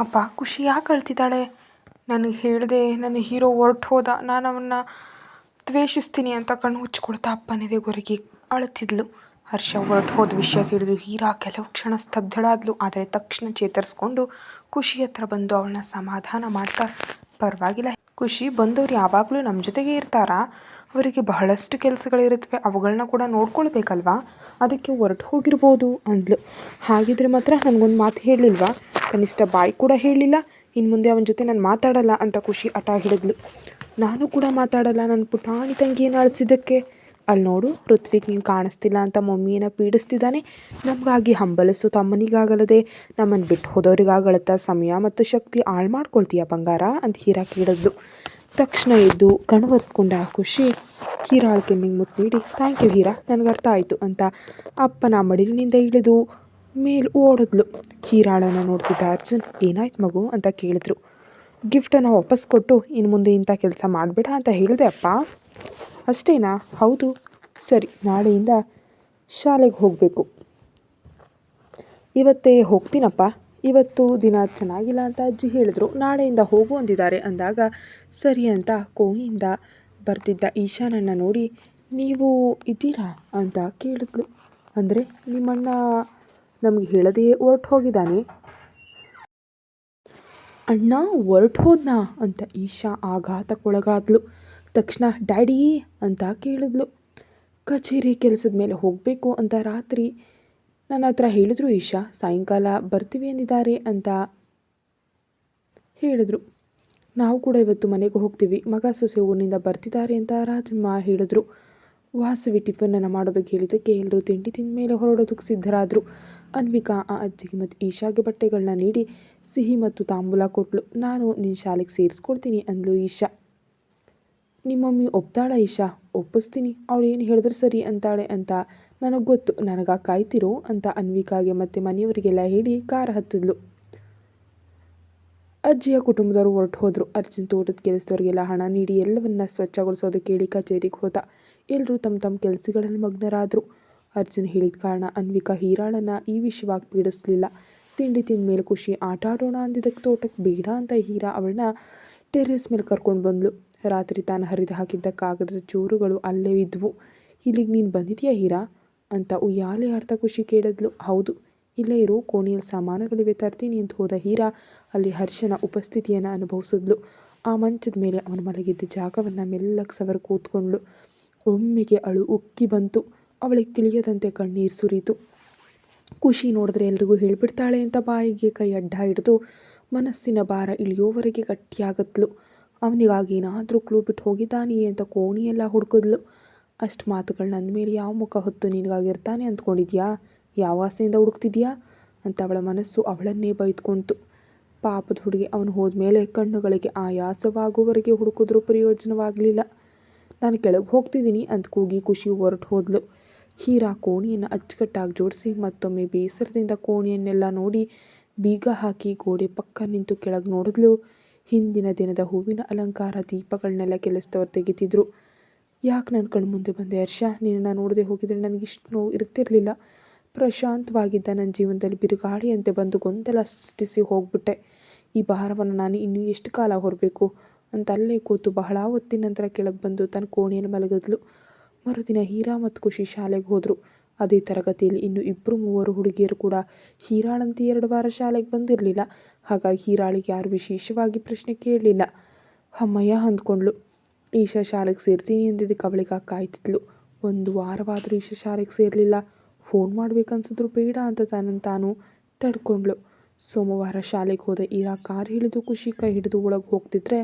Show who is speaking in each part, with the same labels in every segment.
Speaker 1: ಅಪ್ಪ ಖುಷಿ ಯಾಕೆ ಅಳ್ತಿದ್ದಾಳೆ? ನನಗೆ ಹೇಳಿದೆ, ನನ್ನ ಹೀರೋ ಹೊರ್ಟು ಹೋದ, ನಾನು ಅವನ್ನ ದ್ವೇಷಿಸ್ತೀನಿ ಅಂತ ಕಣ್ಣು ಮುಚ್ಕೊಳ್ತಾ ಅಪ್ಪನಿದೆ ಗೊರಗಿ ಅಳ್ತಿದ್ಲು. ಹರ್ಷ ಹೊರಟು ಹೋದ ವಿಷಯ ತಿಳಿದು ಹೀರಾ ಕೆಲವು ಕ್ಷಣ ಸ್ತಬ್ಧಳಾದ್ಲು, ಆದರೆ ತಕ್ಷಣ ಚೇತರಿಸ್ಕೊಂಡು ಖುಷಿ ಹತ್ರ ಬಂದು ಅವಳನ್ನ ಸಮಾಧಾನ ಮಾಡ್ತಾ, ಪರವಾಗಿಲ್ಲ. ಖುಷಿ ಬಂದವ್ರು ಯಾವಾಗಲೂ ನಮ್ಮ ಜೊತೆಗೆ ಇರ್ತಾರಾ? ಅವರಿಗೆ ಬಹಳಷ್ಟು ಕೆಲಸಗಳಿರುತ್ತವೆ ಅವುಗಳನ್ನ ಕೂಡ ನೋಡ್ಕೊಳ್ಬೇಕಲ್ವಾ? ಅದಕ್ಕೆ ಹೊರಟು ಹೋಗಿರ್ಬೋದು ಅಂದ್ಲು. ಹಾಗಿದ್ರೆ ಮಾತ್ರ ನನಗೊಂದು ಮಾತು ಹೇಳಲಿಲ್ವಾ? ಕನಿಷ್ಠ ಬಾಯಿ ಕೂಡ ಹೇಳಲಿಲ್ಲ ಇನ್ನು ಮುಂದೆ ಅವನ ಜೊತೆ ನಾನು ಮಾತಾಡಲ್ಲ ಅಂತ ಖುಷಿ ಹಠ ಹಿಡಿದ್ಲು. ನಾನು ಕೂಡ ಮಾತಾಡಲ್ಲ ನನ್ನ ಪುಟಾಣಿ ತಂಗಿ ಏನು ಅಳಿಸಿದ್ದಕ್ಕೆ ಅಲ್ಲಿ ನೋಡು, ಋತ್ವಿಕ್ ನೀನು ಕಾಣಿಸ್ತಿಲ್ಲ ಅಂತ ಮಮ್ಮಿಯನ್ನು ಪೀಡಿಸ್ತಿದ್ದಾನೆ ನಮಗಾಗಿ ಹಂಬಲಿಸು ತಮ್ಮನಿಗಾಗಲ್ಲದೆ ನಮ್ಮನ್ನು ಬಿಟ್ಟು ಹೋದವ್ರಿಗಾಗಳತ್ತ ಸಮಯ ಮತ್ತು ಶಕ್ತಿ ಹಾಳು ಮಾಡ್ಕೊಳ್ತೀಯ ಬಂಗಾರ? ಅಂತ ಹೀರಾ ಕೇಳಿದ್ಲು ತಕ್ಷಣ ಎದ್ದು ಕಣ್ವರ್ಸ್ಕೊಂಡ ಖುಷಿ ಹೀರಾಳ ಕೆನ್ನಿಗೆ ಮುತ್ತು ನೀಡಿ. Thank you Heera. ನನಗೆ ಅರ್ಥ ಆಯಿತು ಅಂತ ಅಪ್ಪನ ಮಡಿಲಿನಿಂದ ಇಳಿದು ಮೇಲೆ ಓಡಿದ್ಲು. ಹೀರಾಳನ್ನು ನೋಡ್ತಿದ್ದ ಅರ್ಜುನ್, ಏನಾಯ್ತು ಮಗು? ಅಂತ ಕೇಳಿದ್ರು. ಗಿಫ್ಟನ್ನು ವಾಪಸ್ ಕೊಟ್ಟು ಇನ್ನು ಮುಂದೆ ಇಂಥ ಕೆಲಸ ಮಾಡಬೇಡ ಅಂತ ಹೇಳಿದೆ ಅಪ್ಪ. ಅಷ್ಟೇನಾ? ಹೌದು. ಸರಿ, ನಾಳೆಯಿಂದ ಶಾಲೆಗೆ ಹೋಗಬೇಕು. ಇವತ್ತೇ ಹೋಗ್ತೀನಪ್ಪ. ಇವತ್ತು ದಿನ ಚೆನ್ನಾಗಿಲ್ಲ ಅಂತ ಅಜ್ಜಿ ಹೇಳಿದ್ರು. ನಾಳೆಯಿಂದ ಹೋಗು ಅಂದಿದ್ದಾರೆ. ಅಂದಾಗ, ಸರಿ ಅಂತ ಕೋಣೆಯಿಂದ ಬರ್ತಿದ್ದ ಈಶಾನನ್ನು ನೋಡಿ, ನೀವು ಇದ್ದೀರಾ? ಅಂತ ಕೇಳಿದ್ಲು. ಅಂದರೆ, ನಿಮ್ಮಣ್ಣ ನಮಗೆ ಹೇಳದೆಯೇ ಹೊರಟು ಹೋಗಿದ್ದಾನೆ. ಅಣ್ಣ, ಹೊರಟು ಹೋದ್ನಾ? ಅಂತ ಈಶಾ ಆಘಾತಕ್ಕೊಳಗಾದ್ಲು. ತಕ್ಷಣ, ಡ್ಯಾಡಿ, ಅಂತ ಕೇಳಿದ್ಲು. ಕಚೇರಿ ಕೆಲಸದ ಮೇಲೆ ಹೋಗಬೇಕು ಅಂತ ರಾತ್ರಿ ನನ್ನ ಹತ್ರ ಹೇಳಿದ್ರು, ಈಶಾ, ಸಾಯಂಕಾಲ ಬರ್ತೀವಿ ಅಂದಿದ್ದಾರೆ ಅಂತ ಹೇಳಿದ್ರು. ನಾವು ಕೂಡ ಇವತ್ತು ಮನೆಗೆ ಹೋಗ್ತೀವಿ. ಮಗ ಸೊಸೆ ಊರಿನಿಂದ ಬರ್ತಿದ್ದಾರೆ ಅಂತ ರಾಜಮ್ಮ ಹೇಳಿದ್ರು. ವಾಸವಿ ಟಿಫನನ್ನು ಮಾಡೋದಕ್ಕೆ ಹೇಳಿದ್ದಕ್ಕೆ ಎಲ್ಲರೂ ತಿಂಡಿ ತಿಂದ ಮೇಲೆ ಹೊರಡೋದಕ್ಕೆ ಸಿದ್ಧರಾದರು. ಅನ್ವಿಕಾ ಆ ಅಜ್ಜಿಗೆ ಮತ್ತು ಈಶಾಗೆ ಬಟ್ಟೆಗಳನ್ನ ನೀಡಿ ಸಿಹಿ ಮತ್ತು ತಾಂಬೂಲ ಕೊಟ್ಲು. ನಾನು ನಿನ್ನ ಶಾಲೆಗೆ ಸೇರಿಸ್ಕೊಳ್ತೀನಿ ಅಂದ್ಲು ಈಶಾ. ನಿಮ್ಮಮ್ಮಿ ಒಪ್ತಾಳ ಈಶಾ? ಒಪ್ಪಿಸ್ತೀನಿ. ಅವಳು ಏನು ಹೇಳಿದ್ರೆ ಸರಿ ಅಂತಾಳೆ ಅಂತ ನನಗೆ ಗೊತ್ತು ನನಗೆ ಕಾಯ್ತಿರು ಅಂತ ಅನ್ವಿಕಾಗೆ ಮತ್ತು ಮನೆಯವರಿಗೆಲ್ಲ ಹೇಳಿ ಕಾರ್ ಹತ್ತಿದ್ಲು. ಅಜ್ಜಿಯ ಕುಟುಂಬದವರು ಹೊರಟು ಹೋದರು. ಅರ್ಜುನ್ ತೋಟದ ಕೆಲಸದವರಿಗೆಲ್ಲ ಹಣ ನೀಡಿ ಎಲ್ಲವನ್ನ ಸ್ವಚ್ಛಗೊಳಿಸೋದಕ್ಕೆ ಹೇಳಿ ಕಚೇರಿಗೆ ಹೋದ. ಎಲ್ಲರೂ ತಮ್ಮ ತಮ್ಮ ಕೆಲಸಗಳಲ್ಲಿ ಮಗ್ನರಾದರು. ಅರ್ಜುನ್ ಹೇಳಿದ ಕಾರಣ ಅನ್ವಿಕಾ ಹೀರಾಳನ್ನು ಈ ವಿಷಯವಾಗಿ ಪೀಡಿಸಲಿಲ್ಲ. ತಿಂಡಿ ತಿಂದ ಮೇಲೆ ಖುಷಿ, ಆಟ ಆಡೋಣ ಅಂದಿದ್ದಕ್ಕೆ ತೋಟಕ್ಕೆ ಬೇಡ ಅಂತ ಹೀರಾ ಅವಳನ್ನ ಟೆರೆಸ್ ಮೇಲೆ ಕರ್ಕೊಂಡು ಬಂದ್ಲು. ರಾತ್ರಿ ತಾನು ಹರಿದು ಹಾಕಿದ್ದ ಕಾಗದದ ಚೂರುಗಳು ಅಲ್ಲೇ ಇದ್ವು. ಇಲ್ಲಿಗೆ ನೀನು ಬಂದಿದೆಯಾ ಹೀರಾ? ಅಂತ ಉಯ್ಯಾಲೆ ಅರ್ಥ ಖುಷಿ ಕೇಳಿದ್ಲು. ಹೌದು, ಇಲ್ಲೇ ಇರು ಕೋಣೆಯಲ್ಲಿ ಸಾಮಾನುಗಳಿವೆ, ತರ್ತೀನಿ ಅಂತ ಹೋದ ಹೀರಾ ಅಲ್ಲಿ ಹರ್ಷನ ಉಪಸ್ಥಿತಿಯನ್ನು ಅನುಭವಿಸಿದ್ಲು. ಆ ಮಂಚದ ಮೇಲೆ ಅವನು ಮಲಗಿದ್ದ ಜಾಗವನ್ನು ಮೆಲ್ಲಕ್ಕೆ ಸವರ್ ಕೂತ್ಕೊಂಡ್ಳು. ಒಮ್ಮೆಗೆ ಅಳು ಉಕ್ಕಿ ಬಂತು. ಅವಳಿಗೆ ತಿಳಿಯದಂತೆ ಕಣ್ಣೀರು ಸುರಿತು. ಖುಷಿ ನೋಡಿದ್ರೆ ಎಲ್ರಿಗೂ ಹೇಳಿಬಿಡ್ತಾಳೆ ಅಂತ ಬಾಯಿಗೆ ಕೈ ಅಡ್ಡ ಹಿಡಿದು ಮನಸ್ಸಿನ ಭಾರ ಇಳಿಯೋವರೆಗೆ ಗಟ್ಟಿಯಾಗತ್ಲು ಅವನಿಗಾಗಿ ಏನಾದರೂ ಕ್ಲೂ ಬಿಟ್ಟು ಹೋಗಿದ್ದಾನೆಯೇ ಅಂತ ಕೋಣಿಯೆಲ್ಲ ಹುಡುಕಿದ್ಲು. ಅಷ್ಟು ಮಾತುಗಳನ್ನ ಮೇಲೆ ಯಾವ ಮುಖ ಹೊತ್ತು ನಿನಗಾಗಿರ್ತಾನೆ ಅಂದ್ಕೊಂಡಿದ್ಯಾ ಯಾವ ಆಸೆಯಿಂದ ಹುಡುಕ್ತಿದ್ಯಾ? ಅಂತ ಅವಳ ಮನಸ್ಸು ಅವಳನ್ನೇ ಬೈದ್ಕೊಂತು. ಪಾಪದ ಹುಡುಗಿ ಅವನು ಹೋದ್ಮೇಲೆ ಕಣ್ಣುಗಳಿಗೆ ಆಯಾಸವಾಗುವವರೆಗೆ ಹುಡುಕಿದ್ರೂ ಪ್ರಯೋಜನವಾಗಲಿಲ್ಲ. ನಾನು ಕೆಳಗೆ ಹೋಗ್ತಿದ್ದೀನಿ ಅಂತ ಕೂಗಿ ಖುಷಿ ಹೊರಟು ಹೋದ್ಲು. ಹೀರಾ ಕೋಣಿಯನ್ನು ಅಚ್ಚುಕಟ್ಟಾಗಿ ಜೋಡಿಸಿ ಮತ್ತೊಮ್ಮೆ ಬೇಸರದಿಂದ ಕೋಣಿಯನ್ನೆಲ್ಲ ನೋಡಿ ಬೀಗ ಹಾಕಿ ಗೋಡೆ ಪಕ್ಕ ನಿಂತು ಕೆಳಗೆ ನೋಡಿದ್ಲು. ಹಿಂದಿನ ದಿನದ ಹೂವಿನ ಅಲಂಕಾರ ದೀಪಗಳನ್ನೆಲ್ಲ ಕೆಲಸದವ್ರು ತೆಗಿತಿದ್ರು. ಯಾಕೆ ನನ್ನ ಕಣ್ಣು ಮುಂದೆ ಬಂದೆ ಹರ್ಷ? ನಿನ್ನನ್ನು ನೋಡದೆ ಹೋಗಿದ್ರೆ ಇಷ್ಟು ನೋವು ಇರ್ತಿರಲಿಲ್ಲ. ಪ್ರಶಾಂತವಾಗಿದ್ದ ನನ್ನ ಜೀವನದಲ್ಲಿ ಬಿರುಗಾಳಿಯಂತೆ ಬಂದು ಗೊಂದಲ ಸೃಷ್ಟಿಸಿ ಹೋಗ್ಬಿಟ್ಟೆ. ಈ ಭಾರವನ್ನು ನಾನು ಇನ್ನೂ ಎಷ್ಟು ಕಾಲ ಹೊರಬೇಕು? ಅಂತ ಅಲ್ಲೇ ಕೂತು ಬಹಳ ಹೊತ್ತಿನ ನಂತರ ಕೆಳಗೆ ಬಂದು ತನ್ನ ಕೋಣೆಯನ್ನು ಮಲಗಿದ್ಲು. ಮರುದಿನ ಹೀರಾ ಮತ್ತು ಖುಷಿ ಶಾಲೆಗೆ ಹೋದರು. ಅದೇ ತರಗತಿಯಲ್ಲಿ ಇನ್ನು ಇಬ್ಬರು ಮೂವರು ಹುಡುಗಿಯರು ಕೂಡ ಹೀರಾಳಂತೆ ಎರಡು ವಾರ ಶಾಲೆಗೆ ಬಂದಿರಲಿಲ್ಲ. ಹಾಗಾಗಿ ಹೀರಾಳಿಗೆ ಯಾರು ವಿಶೇಷವಾಗಿ ಪ್ರಶ್ನೆ ಕೇಳಲಿಲ್ಲ. ಅಮ್ಮಯ್ಯ ಅಂದ್ಕೊಂಡ್ಳು. ಈಶಾ ಶಾಲೆಗೆ ಸೇರ್ತೀನಿ ಅಂದಿದ್ದಕ್ಕೆ ಅವಳಿಗೆ ಕಾಯ್ತಿದ್ಲು ಒಂದು ವಾರವಾದರೂ ಈಶಾ ಶಾಲೆಗೆ ಸೇರಲಿಲ್ಲ. ಫೋನ್ ಮಾಡ್ಬೇಕನ್ಸಿದ್ರು ಬೇಡ ಅಂತ ತನ್ನನ್ನು ತಾನು ತಡ್ಕೊಂಡ್ಳು. ಸೋಮವಾರ ಶಾಲೆಗೆ ಹೋದ ಈರಾ ಕಾರ್ ಹಿಡಿದು ಖುಷಿ ಕೈ ಹಿಡಿದು ಒಳಗೆ ಹೋಗ್ತಿದ್ರೆ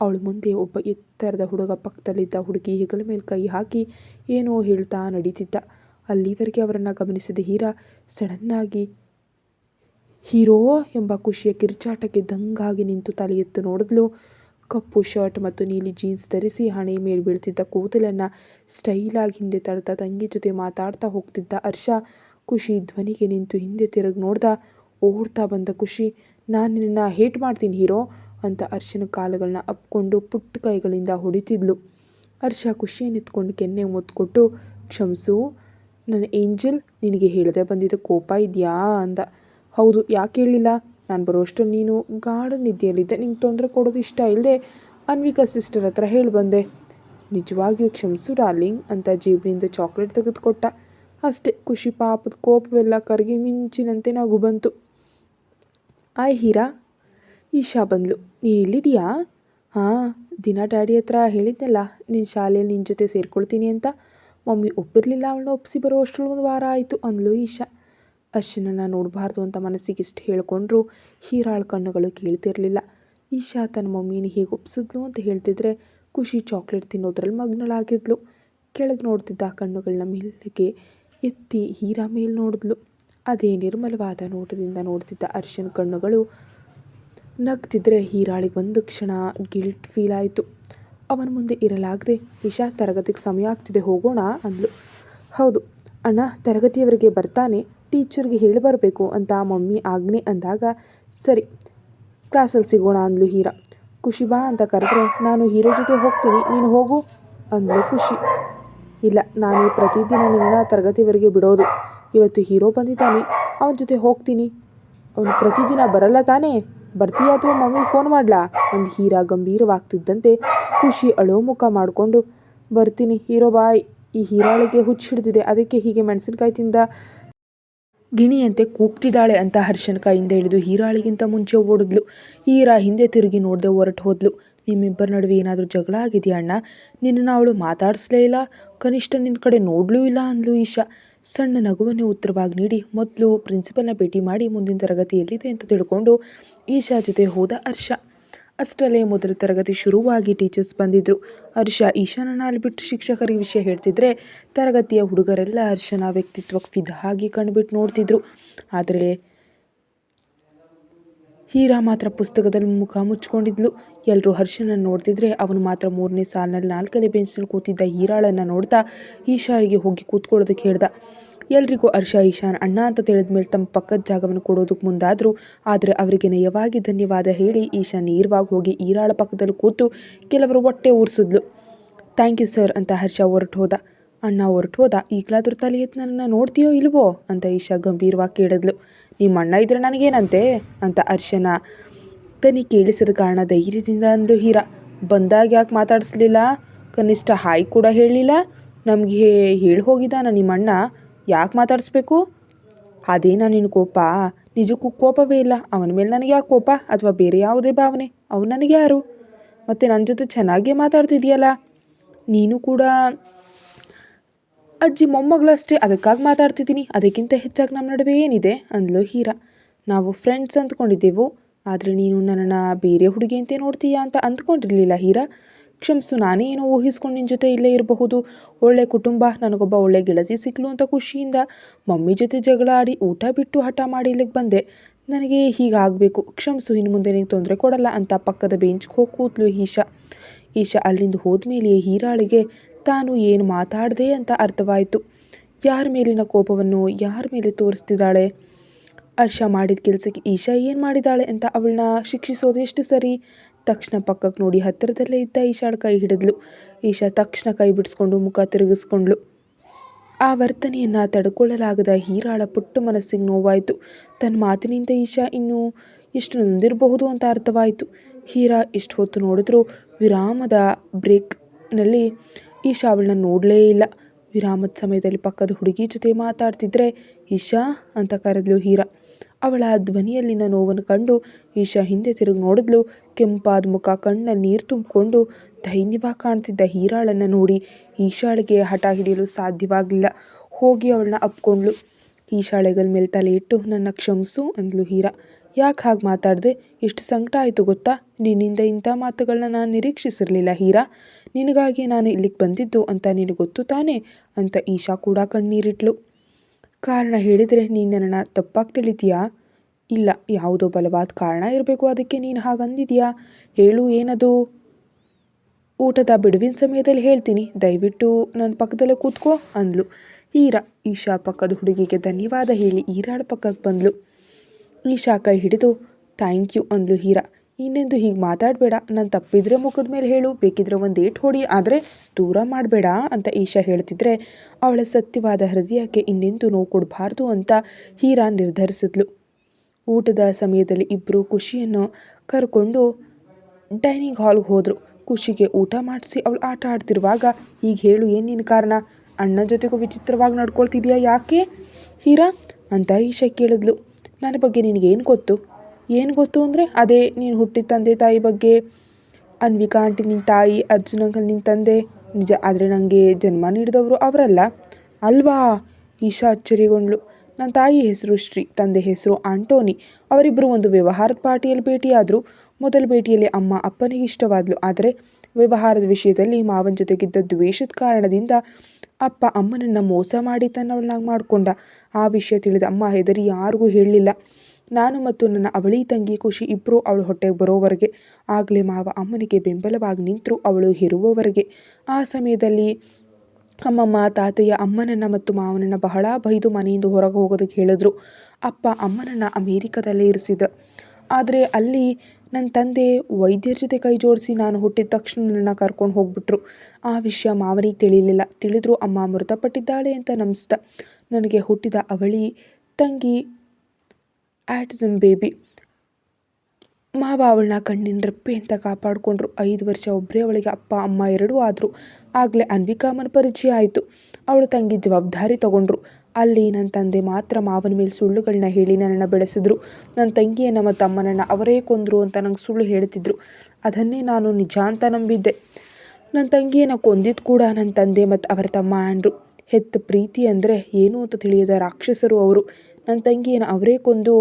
Speaker 1: ಅವಳು ಮುಂದೆ ಒಬ್ಬ ಎತ್ತರದ ಹುಡುಗ ಪಕ್ಕದಲ್ಲಿದ್ದ ಹುಡುಗಿ ಹೆಗಲ ಮೇಲೆ ಕೈ ಹಾಕಿ ಏನೋ ಹೇಳ್ತಾ ನಡೀತಿದ್ದ. ಅಲ್ಲಿವರೆಗೆ ಅವರನ್ನು ಗಮನಿಸಿದ ಹೀರಾ ಸಡನ್ನಾಗಿ, ಹೀರೋ ಎಂಬ ಖುಷಿಯ ಕಿರ್ಚಾಟಕ್ಕೆ ದಂಗಾಗಿ ನಿಂತು ತಲೆ ಎತ್ತು ನೋಡಿದ್ಲು. ಕಪ್ಪು ಶರ್ಟ್ ಮತ್ತು ನೀಲಿ ಜೀನ್ಸ್ ಧರಿಸಿ ಹಣೆ ಮೇಲೆ ಬೀಳ್ತಿದ್ದ ಕೂದಲನ್ನು ಸ್ಟೈಲಾಗಿ ಹಿಂದೆ ತಳ್ತಾ ತಂಗಿ ಜೊತೆ ಮಾತಾಡ್ತಾ ಹೋಗ್ತಿದ್ದ ಹರ್ಷ, ಖುಷಿ ಧ್ವನಿಗೆ ನಿಂತು ಹಿಂದೆ ತಿರುಗಿ ನೋಡ್ದ, ಓಡ್ತಾ ಬಂದ ಖುಷಿ, ನಾನು ನಿನ್ನ ಹೇಟ್ ಮಾಡ್ತೀನಿ ಹೀರೋ ಅಂತ ಅರ್ಷನ ಕಾಲುಗಳನ್ನ ಅಪ್ಕೊಂಡು ಪುಟ್ಟ ಕೈಗಳಿಂದ ಹೊಡಿತಿದ್ಲು. ಹರ್ಷ ಖುಷಿಯನ್ನು ಎತ್ಕೊಂಡು ಕೆನ್ನೆ ಮುತ್ಕೊಟ್ಟು ಕ್ಷಮಿಸು, ನನ್ನ ಏಂಜಲ್ ನಿನಗೆ ಹೇಳದೆ ಬಂದಿದ್ದ ಕೋಪ ಇದೆಯಾ ಅಂದ. ಹೌದು, ಯಾಕೆ ಹೇಳಿಲ್ಲ? ನಾನು ಬರೋಷ್ಟರಲ್ಲಿ ನೀನು ಗಾರ್ಡನ್ ನಿದ್ದೆಯಲ್ಲಿದ್ದೆ, ನಿಂಗೆ ತೊಂದರೆ ಕೊಡೋದು ಇಷ್ಟ ಇಲ್ಲದೆ ಅನ್ವಿಕಾ ಸಿಸ್ಟರ್ ಹತ್ರ ಹೇಳಿ ಬಂದೆ. ನಿಜವಾಗಿಯೂ ಕ್ಷಮಿಸು ಡಾರ್ಲಿಂಗ್ ಅಂತ ಜೇಬಿನಿಂದ ಚಾಕ್ಲೇಟ್ ತೆಗೆದುಕೊಟ್ಟ. ಅಷ್ಟೇ, ಖುಷಿ ಪಾಪದ ಕೋಪವೆಲ್ಲ ಕರಗಿ ಮಿಂಚಿನಂತೆ ನಗು ಬಂತು. ಆಯ್ ಹೀರಾ, ಈಶಾ ಬಂದ್ಲು. ನೀನು ಇಲ್ಲಿದೆಯಾ? ಹಾಂ, ದಿನ ಡ್ಯಾಡಿ ಹತ್ರ ಹೇಳಿದ್ನಲ್ಲ ನಿನ್ನ ಶಾಲೆಯಲ್ಲಿ ನಿನ್ನ ಜೊತೆ ಸೇರ್ಕೊಳ್ತೀನಿ ಅಂತ. ಮಮ್ಮಿ ಒಪ್ಪಿರಲಿಲ್ಲ, ಅವಳನ್ನ ಒಪ್ಪಿಸಿ ಬರೋ ಅಷ್ಟರಲ್ಲಿ ಒಂದು ವಾರ ಆಯಿತು ಅಂದ್ಲು ಈಶಾ. ಅರ್ಶನನ್ನು ನೋಡಬಾರ್ದು ಅಂತ ಮನಸ್ಸಿಗೆ ಇಷ್ಟು ಹೇಳಿಕೊಂಡ್ರು ಹೀರಾಳ ಕಣ್ಣುಗಳು ಕೇಳ್ತಿರಲಿಲ್ಲ. ಈಶಾ ತನ್ನ ಮಮ್ಮಿನ ಹೀಗೆ ಒಪ್ಸಿದ್ಲು ಅಂತ ಹೇಳ್ತಿದ್ರೆ ಖುಷಿ ಚಾಕ್ಲೇಟ್ ತಿನ್ನೋದ್ರಲ್ಲಿ ಮಗ್ನಳಾಗಿದ್ಲು. ಕೆಳಗೆ ನೋಡ್ತಿದ್ದ ಕಣ್ಣುಗಳನ್ನ ಮೇಲೆಗೆ ಎತ್ತಿ ಹೀರಾ ಮೇಲೆ ನೋಡಿದ್ಲು. ಅದೇ ನಿರ್ಮಲವಾದ ನೋಟದಿಂದ ನೋಡ್ತಿದ್ದ ಅರ್ಶನ್ ಕಣ್ಣುಗಳು ನಗ್ತಿದ್ರೆ ಹೀರಾಳಿಗೆ ಒಂದು ಕ್ಷಣ ಗಿಲ್ಟ್ ಫೀಲ್ ಆಯಿತು. ಅವನ ಮುಂದೆ ಇರಲಾಗದೆ ಇಶಾ ತರಗತಿಗೆ ಸಮಯ ಆಗ್ತಿದೆ, ಹೋಗೋಣ, ಅಂದ್ಲು. ಹೌದು, ಅಣ್ಣ ತರಗತಿಯವರಿಗೆ ಬರ್ತಾನೆ. ಟೀಚರ್ಗೆ ಹೇಳಿ ಬರಬೇಕು ಅಂತ ಮಮ್ಮಿ ಆಜ್ಞೆ ಅಂದಾಗ, ಸರಿ, ಕ್ಲಾಸಲ್ಲಿ ಸಿಗೋಣ ಅಂದ್ಲು ಹೀರಾ. ಖುಷಿ ಬಾ ಅಂತ ಕರೆದ್ರೆ, ನಾನು ಹೀರೋ ಜೊತೆ ಹೋಗ್ತೀನಿ, ನೀನು ಹೋಗು ಅಂದ್ಲು ಖುಷಿ. ಇಲ್ಲ, ನಾನು ಪ್ರತಿದಿನ ನಿನ್ನ ತರಗತಿವರೆಗೆ ಬಿಡೋದು. ಇವತ್ತು ಹೀರೋ ಬಂದಿದ್ದಾನೆ, ಅವನ ಜೊತೆ ಹೋಗ್ತೀನಿ. ಅವನು ಪ್ರತಿದಿನ ಬರಲ್ಲ ತಾನೇ? ಬರ್ತೀಯಾ ಅಥವಾ ಮಮ್ಮಿಗೆ ಫೋನ್ ಮಾಡ್ಲಾ? ಒಂದು ಹೀರಾ ಗಂಭೀರವಾಗ್ತಿದ್ದಂತೆ ಖುಷಿ ಅಳೋ ಮುಖ ಮಾಡಿಕೊಂಡು, ಬರ್ತೀನಿ, ಹೀರೋ ಬಾಯ್. ಈ ಹೀರಾಳಿಗೆ ಹುಚ್ಚು ಅದಕ್ಕೆ ಹೀಗೆ ಮೆಣಸಿನ್ಕಾಯಿ ತಿಂದ ಗಿಣಿಯಂತೆ ಕೂಗ್ತಿದ್ದಾಳೆ ಅಂತ ಹರ್ಷನ್ ಕೈಯಿಂದ ಹಿಡಿದು ಹೀರಾಳಿಗಿಂತ ಮುಂಚೆ ಓಡಿದ್ಲು. ಹೀರಾ ಹಿಂದೆ ತಿರುಗಿ ನೋಡದೆ ಹೊರಟು ಹೋದ್ಲು. ನಿಮ್ಮಿಬ್ಬರ ನಡುವೆ ಏನಾದರೂ ಜಗಳ ಆಗಿದೆಯಾ ಅಣ್ಣ? ನಿನ್ನನ್ನು ಅವಳು ಮಾತಾಡಿಸ್ಲೇ ಇಲ್ಲ. ಕನಿಷ್ಠ ನಿನ್ನ ಕಡೆ ನೋಡಲೂ ಇಲ್ಲ ಅಂದ್ಲು ಈಶಾ. ಸಣ್ಣ ನಗುವನ್ನೇ ಉತ್ತರವಾಗಿ ನೀಡಿ, ಮೊದಲು ಪ್ರಿನ್ಸಿಪಲ್ನ ಭೇಟಿ ಮಾಡಿ ಮುಂದಿನ ತರಗತಿ ಎಲ್ಲಿದೆ ಅಂತ ತಿಳ್ಕೊಂಡು ಈಶಾ ಜೊತೆ ಹೋದ ಹರ್ಷ. ಅಷ್ಟರಲ್ಲೇ ಮೊದಲ ತರಗತಿ ಶುರುವಾಗಿ ಟೀಚರ್ಸ್ ಬಂದಿದ್ದರು ಹರ್ಷ ಈಶಾನನ ಅಲ್ಲಿ ಬಿಟ್ಟು ಶಿಕ್ಷಕರಿಗೆ ವಿಷಯ ಹೇಳ್ತಿದ್ರೆ ತರಗತಿಯ ಹುಡುಗರೆಲ್ಲ ಹರ್ಷನ ವ್ಯಕ್ತಿತ್ವಕ್ಕೆ ಫಿದಾಗಿ ಕಂಡುಬಿಟ್ಟು ನೋಡ್ತಿದ್ರು. ಆದರೆ ಹೀರಾ ಮಾತ್ರ ಪುಸ್ತಕದಲ್ಲಿ ಮುಖ ಮುಚ್ಕೊಂಡಿದ್ಲು ಎಲ್ಲರೂ ಹರ್ಷನನ್ನು ನೋಡ್ತಿದ್ರೆ ಅವನು ಮಾತ್ರ ಮೂರನೇ ಸಾಲಿನಲ್ಲಿ ನಾಲ್ಕನೇ ಬೆಂಚ್ನಲ್ಲಿ ಕೂತಿದ್ದ ಹೀರಾಳನ್ನು ನೋಡ್ತಾ ಈಶಾಳಿಗೆ ಹೋಗಿ ಕೂತ್ಕೊಳ್ಳೋದಕ್ಕೆ ಹೇಳ್ದ ಎಲ್ರಿಗೂ ಹರ್ಷ, ಈಶಾನ್ ಅಣ್ಣ ಅಂತ ತಿಳಿದ ಮೇಲೆ ತಮ್ಮ ಪಕ್ಕದ ಜಾಗವನ್ನು ಕೊಡೋದಕ್ಕೆ ಮುಂದಾದರು. ಆದರೆ ಅವರಿಗೆ ನಯವಾಗಿ ಧನ್ಯವಾದ ಹೇಳಿ ಈಶಾ ನೇರವಾಗಿ ಹೋಗಿ ಈರಾಳ ಪಕ್ಕದಲ್ಲಿ ಕೂತು ಕೆಲವರು ಹೊಟ್ಟೆ ಊರಿಸಿದ್ಲು ಥ್ಯಾಂಕ್ ಯು ಸರ್ ಅಂತ ಹರ್ಷ ಹೊರಟು ಹೋದ. ಅಣ್ಣ ಹೊರಟು ಹೋದ? ಈಗಲಾದ್ರೂ ತಲೆ ಎತ್ತು ನನ್ನನ್ನು ನೋಡ್ತೀಯೋ ಇಲ್ವೋ? ಅಂತ ಈಶಾ ಗಂಭೀರವಾಗಿ ಕೇಳಿದ್ಲು. ನಿಮ್ಮ ಅಣ್ಣ ಇದ್ರೆ ನನಗೇನಂತೆ? ಅಂತ ಹರ್ಷನ ತನಿ ಕೇಳಿಸಿದ ಕಾರಣ ಧೈರ್ಯದಿಂದ ಅಂದು ಹೀರ. ಬಂದಾಗ ಯಾಕೆ ಮಾತಾಡಿಸ್ಲಿಲ್ಲ? ಕನಿಷ್ಠ ಹಾಯ್ ಕೂಡ ಹೇಳಲಿಲ್ಲ? ನಮಗೆ ಹೇಳಿ ಹೋಗಿದ್ದಾನ ನಿಮ್ಮ ಅಣ್ಣ ಯಾಕೆ ಮಾತಾಡಿಸ್ಬೇಕು? ಅದೇನ ನಿನ್ನ ಕೋಪ? ನಿಜಕ್ಕೂ ಕೋಪವೇ ಇಲ್ಲ. ಅವನ ಮೇಲೆ ನನಗೆ ಯಾಕೆ ಕೋಪ? ಅಥವಾ ಬೇರೆ ಯಾವುದೇ ಭಾವನೆ? ಅವ್ನು ನನಗೆ ಯಾರು? ಮತ್ತು ನನ್ನ ಜೊತೆ ಚೆನ್ನಾಗೇ ಮಾತಾಡ್ತಿದ್ಯಲ್ಲ? ನೀನು ಕೂಡ ಅಜ್ಜಿ ಮೊಮ್ಮಗಳಷ್ಟೇ. ಅದಕ್ಕಾಗಿ ಮಾತಾಡ್ತಿದ್ದೀನಿ. ಅದಕ್ಕಿಂತ ಹೆಚ್ಚಾಗಿ ನಮ್ಮ ನಡುವೆ ಏನಿದೆ? ಅಂದ್ಲು ಹೀರಾ. ನಾವು ಫ್ರೆಂಡ್ಸ್ ಅಂದ್ಕೊಂಡಿದ್ದೆವು. ಆದರೆ ನೀನು ನನ್ನನ್ನು ಬೇರೆ ಹುಡುಗಿ ಅಂತ ನೋಡ್ತೀಯಾ ಅಂತ ಅಂದ್ಕೊಂಡಿರಲಿಲ್ಲ ಹೀರಾ. ಕ್ಷಮಿಸು, ನಾನೇ ಏನೋ ಊಹಿಸ್ಕೊಂಡು ನಿನ್ನ ಜೊತೆ ಇಲ್ಲೇ ಇರಬಹುದು. ಒಳ್ಳೆ ಕುಟುಂಬ, ನನಗೊಬ್ಬ ಒಳ್ಳೆ ಗೆಳತಿ ಸಿಕ್ಕಲು ಅಂತ ಖುಷಿಯಿಂದ ಮಮ್ಮಿ ಜೊತೆ ಜಗಳ ಆಡಿ ಊಟ ಬಿಟ್ಟು ಹಠ ಮಾಡಿ ಇಲ್ಲಿಗೆ ಬಂದೆ. ನನಗೆ ಹೀಗಾಗಬೇಕು ಕ್ಷಮಿಸು, ಇನ್ನು ಮುಂದೆ ನಿನಗೆ ತೊಂದರೆ ಕೊಡಲ್ಲ ಅಂತ ಪಕ್ಕದ ಬೆಂಚ್ಗೆ ಹೋಗಿ ಕೂತ್ಲು ಈಶಾ. ಈಶಾ ಅಲ್ಲಿಂದ ಹೋದ್ಮೇಲೆ ಹೀರಾಳಿಗೆ, ತಾನು ಏನು ಮಾತಾಡಿದೆ ಅಂತ ಅರ್ಥವಾಯಿತು. ಯಾರ ಮೇಲಿನ ಕೋಪವನ್ನು ಯಾರ ಮೇಲೆ ತೋರಿಸ್ತಿದ್ದಾಳೆ? ಹರ್ಷ ಮಾಡಿದ ಕೆಲಸಕ್ಕೆ ಈಶಾ ಏನು ಮಾಡಿದ್ದಾಳೆ ಅಂತ ಅವಳನ್ನ ಶಿಕ್ಷಿಸೋದು ಎಷ್ಟು ಸರಿ? ತಕ್ಷಣ ಪಕ್ಕಕ್ಕೆ ನೋಡಿ ಹತ್ತಿರದಲ್ಲೇ ಇದ್ದ ಈಶಾಳ ಕೈ ಹಿಡಿದ್ಲು. ಈಶಾ ತಕ್ಷಣ ಕೈ ಬಿಡಿಸ್ಕೊಂಡು ಮುಖ ತಿರುಗಿಸ್ಕೊಂಡ್ಳು. ಆ ವರ್ತನೆಯನ್ನು ತಡ್ಕೊಳ್ಳಲಾಗದ ಹೀರಾಳ ಪುಟ್ಟ ಮನಸ್ಸಿಗೆ ನೋವಾಯಿತು. ತನ್ನ ಮಾತಿನಿಂದ ಈಶಾ, ಇನ್ನೂ ಎಷ್ಟು ನೊಂದಿರಬಹುದು ಅಂತ ಅರ್ಥವಾಯಿತು. ಹೀರಾ, ಎಷ್ಟು ಹೊತ್ತು ನೋಡಿದ್ರೂ ವಿರಾಮದ ಬ್ರೇಕ್ನಲ್ಲಿ ಈಶಾ ಅವಳನ್ನ ನೋಡಲೇ ಇಲ್ಲ. ವಿರಾಮದ ಸಮಯದಲ್ಲಿ ಪಕ್ಕದ ಹುಡುಗಿ ಜೊತೆ ಮಾತಾಡ್ತಿದ್ರೆ, ಈಶಾ ಅಂತ ಕರೆದ್ಲು ಹೀರಾ. ಅವಳ ಧ್ವನಿಯಲ್ಲಿನ ನೋವನ್ನು ಕಂಡು ಈಶಾ ಹಿಂದೆ ತಿರುಗಿ ನೋಡಿದ್ಲು. ಕೆಂಪಾದ ಮುಖ ಕಣ್ಣಲ್ಲಿ ನೀರು ತುಂಬಿಕೊಂಡು ದೈನ್ಯವಾಗಿ ಕಾಣ್ತಿದ್ದ ಹೀರಾಳನ್ನು ನೋಡಿ ಈಶಾಳಿಗೆ ಹಠ ಹಿಡಿಯಲು ಸಾಧ್ಯವಾಗಲಿಲ್ಲ. ಹೋಗಿ ಅವಳನ್ನ ಅಪ್ಕೊಂಡ್ಳು. ಈಶಾಳೆಗಳ ಮೇಲೆ ತಲೆ ಇಟ್ಟು, ನನ್ನ ಕ್ಷಮಿಸು ಅಂದ್ಲು ಹೀರಾ. ಯಾಕೆ ಹಾಗೆ ಮಾತಾಡಿದೆ? ಎಷ್ಟು ಸಂಕಟ ಆಯಿತು ಗೊತ್ತಾ? ನಿನ್ನಿಂದ ಇಂಥ ಮಾತುಗಳನ್ನ ನಾನು ನಿರೀಕ್ಷಿಸಿರಲಿಲ್ಲ ಹೀರಾ. ನಿನಗಾಗಿ ನಾನು ಇಲ್ಲಿಗೆ ಬಂದಿದ್ದು ಅಂತ ನಿನಗೆ ಗೊತ್ತು ತಾನೇ? ಅಂತ ಈಶಾ ಕೂಡ ಕಣ್ಣೀರಿಟ್ಲು. ಕಾರಣ ಹೇಳಿದರೆ ನೀನು ನನ್ನನ್ನು ತಪ್ಪಾಗಿ ತಿಳಿತೀಯಾ? ಇಲ್ಲ, ಯಾವುದೋ ಬಲವಾದ ಕಾರಣ ಇರಬೇಕು, ಅದಕ್ಕೆ ನೀನು ಹಾಗಂದಿದೆಯಾ ಹೇಳು, ಏನದು? ಊಟದ ಬಿಡುವಿನ ಸಮಯದಲ್ಲಿ ಹೇಳ್ತೀನಿ. ದಯವಿಟ್ಟು ನನ್ನ ಪಕ್ಕದಲ್ಲೇ ಕೂತ್ಕೋ, ಅಂದ್ಲು. ಹೀರಾ ಈಶಾ ಪಕ್ಕದ ಹುಡುಗಿಗೆ ಧನ್ಯವಾದ ಹೇಳಿ, ಈರಾಳ ಪಕ್ಕಕ್ಕೆ ಬಂದ್ಲು. ಈಶಾ ಕೈ ಹಿಡಿದು, ಥ್ಯಾಂಕ್ ಯು, ಅಂದ್ಲು ಹೀರಾ ಇನ್ನೆಂದು ಹೀಗೆ ಮಾತಾಡಬೇಡ. ನಾನು ತಪ್ಪಿದ್ರೆ ಮುಖದ ಮೇಲೆ ಹೇಳು. ಬೇಕಿದ್ರೆ ಒಂದು ಏಟ್ ಹೊಡಿ. ಆದರೆ ದೂರ ಮಾಡಬೇಡ ಅಂತ ಈಶಾ ಹೇಳ್ತಿದ್ರೆ. ಅವಳ ಸತ್ಯವಾದ ಹೃದಯಕ್ಕೆ ಇನ್ನೆಂದು ನೋವು ಕೊಡಬಾರ್ದು ಅಂತ ಹೀರಾ ನಿರ್ಧರಿಸಿದ್ಲು. ಊಟದ ಸಮಯದಲ್ಲಿ ಇಬ್ಬರು ಖುಷಿಯನ್ನು ಕರ್ಕೊಂಡು ಡೈನಿಂಗ್ ಹಾಲ್ಗೆ ಹೋದರು. ಖುಷಿಗೆ ಊಟ ಮಾಡಿಸಿ ಅವಳು ಆಟ ಆಡ್ತಿರುವಾಗ ಈಗ ಹೇಳು, ಏನು ನಿನ್ನ ಕಾರಣ? ಅಣ್ಣನ ಜೊತೆಗೂ ವಿಚಿತ್ರವಾಗಿ ನಡ್ಕೊಳ್ತಿದ್ಯಾ ಯಾಕೆ? ಹೀರಾ? ಅಂತ ಈಶಾ ಕೇಳಿದ್ಲು. ನನ್ನ ಬಗ್ಗೆ ನಿನಗೇನು ಗೊತ್ತು? ಏನು ಗೊತ್ತು ಅಂದರೆ ಅದೇ ನೀನು ಹುಟ್ಟಿದ ತಂದೆ ತಾಯಿ ಬಗ್ಗೆ ಅನ್ವಿಕಾ ಆಂಟಿ ನಿನ್ನ ತಾಯಿ, ಅರ್ಜುನ್ ಅಂಕಲ್ ನಿನ್ನ ತಂದೆ, ನಿಜ ಆದರೆ ನನಗೆ ಜನ್ಮ ನೀಡಿದವರು ಅವರಲ್ಲ. ಅಲ್ವಾ? ಈಶಾ ಅಚ್ಚರಿಗೊಂಡ್ಳು. ನನ್ನ ತಾಯಿ ಹೆಸರು ಶ್ರೀ, ತಂದೆ ಹೆಸರು ಆಂಟೋನಿ. ಅವರಿಬ್ಬರು ಒಂದು ವ್ಯವಹಾರದ ಪಾರ್ಟಿಯಲ್ಲಿ ಭೇಟಿಯಾದರು. ಮೊದಲ ಭೇಟಿಯಲ್ಲಿ ಅಮ್ಮ ಅಪ್ಪನಿಗೆ ಇಷ್ಟವಾದಳು ಆದರೆ ವ್ಯವಹಾರದ ವಿಷಯದಲ್ಲಿ ಮಾವನ ಜೊತೆಗಿದ್ದ ದ್ವೇಷದ ಕಾರಣದಿಂದ ಅಪ್ಪ ಅಮ್ಮನನ್ನು ಮೋಸ ಮಾಡಿ ತನ್ನವಳನ್ನಾಗಿ ಮಾಡಿಕೊಂಡ. ಆ ವಿಷಯ ತಿಳಿದ ಅಮ್ಮ ಹೆದರಿ ಯಾರಿಗೂ ಹೇಳಲಿಲ್ಲ. ನಾನು ಮತ್ತು ನನ್ನ ಅವಳಿ ತಂಗಿ ಖುಷಿ ಇಬ್ಬರೂ ಅವಳು ಹೊಟ್ಟೆಗೆ ಬರೋವರೆಗೆ. ಆಗಲೇ ಮಾವ ಅಮ್ಮನಿಗೆ ಬೆಂಬಲವಾಗಿ ನಿಂತರು ಅವಳು ಹೆರುವವರೆಗೆ. ಆ ಸಮಯದಲ್ಲಿ ಅಮ್ಮಮ್ಮ ತಾತಯ್ಯ ಅಮ್ಮನನ್ನು ಮತ್ತು ಮಾವನನ್ನು ಬಹಳ ಬೈದು ಮನೆಯಿಂದ ಹೊರಗೆ ಹೋಗೋದಕ್ಕೆ ಹೇಳಿದ್ರು. ಅಪ್ಪ ಅಮ್ಮನನ್ನು ಅಮೇರಿಕದಲ್ಲೇ ಇರಿಸಿದ. ಆದರೆ ಅಲ್ಲಿ ನನ್ನ ತಂದೆ ವೈದ್ಯರ ಜೊತೆ ಕೈ ಜೋಡಿಸಿ ನಾನು ಹುಟ್ಟಿದ ತಕ್ಷಣ ನನ್ನನ್ನು ಕರ್ಕೊಂಡು ಹೋಗ್ಬಿಟ್ರು. ಆ ವಿಷಯ ಮಾವನಿಗೆ ತಿಳಿಲಿಲ್ಲ. ತಿಳಿದ್ರು, ಅಮ್ಮ ಮೃತಪಟ್ಟಿದ್ದಾಳೆ ಅಂತ ನಂಬಿಸ್ದ. ನನಗೆ ಹುಟ್ಟಿದ ಅವಳಿ ತಂಗಿ ಆಟಿಸಮ್ ಬೇಬಿ. ಮಾವ ಅವಳನ್ನ ಕಣ್ಣಿನ ರೆಪ್ಪೆ ಅಂತ ಕಾಪಾಡಿಕೊಂಡ್ರು. ಐದು ವರ್ಷ ಒಬ್ಬರೇ ಅವಳಿಗೆ ಅಪ್ಪ, ಅಮ್ಮ ಎರಡೂ ಆದರು. ಆಗಲೇ ಅನ್ವಿಕಾಮನ ಪರಿಚಯ ಆಯಿತು. ಅವಳು ತಂಗಿ ಜವಾಬ್ದಾರಿ ತಗೊಂಡ್ರು. ಅಲ್ಲಿ ನನ್ನ ತಂದೆ ಮಾತ್ರ ಮಾವನ ಮೇಲೆ ಸುಳ್ಳುಗಳನ್ನ ಹೇಳಿ ನನ್ನನ್ನು ಬೆಳೆಸಿದ್ರು. ನನ್ನ ತಂಗಿಯನ್ನು ಮತ್ತು ಅಮ್ಮನನ್ನು ಅವರೇ ಕೊಂದರು ಅಂತ ನಂಗೆ ಸುಳ್ಳು ಹೇಳ್ತಿದ್ರು. ಅದನ್ನೇ ನಾನು ನಿಜ ಅಂತ ನಂಬಿದ್ದೆ. ನನ್ನ ತಂಗಿಯನ್ನು ಕೊಂದಿದ್ದು ಕೂಡ ನನ್ನ ತಂದೆ ಮತ್ತು ಅವರ ತಮ್ಮ ಆಂಡ್ರು ಹೆತ್ತ ಪ್ರೀತಿ ಅಂದರೆ ಏನು ಅಂತ ತಿಳಿಯದ ರಾಕ್ಷಸರು ಅವರು. ನನ್ನ ತಂಗಿಯನ್ನು ಅವರೇ ಕೊಂದು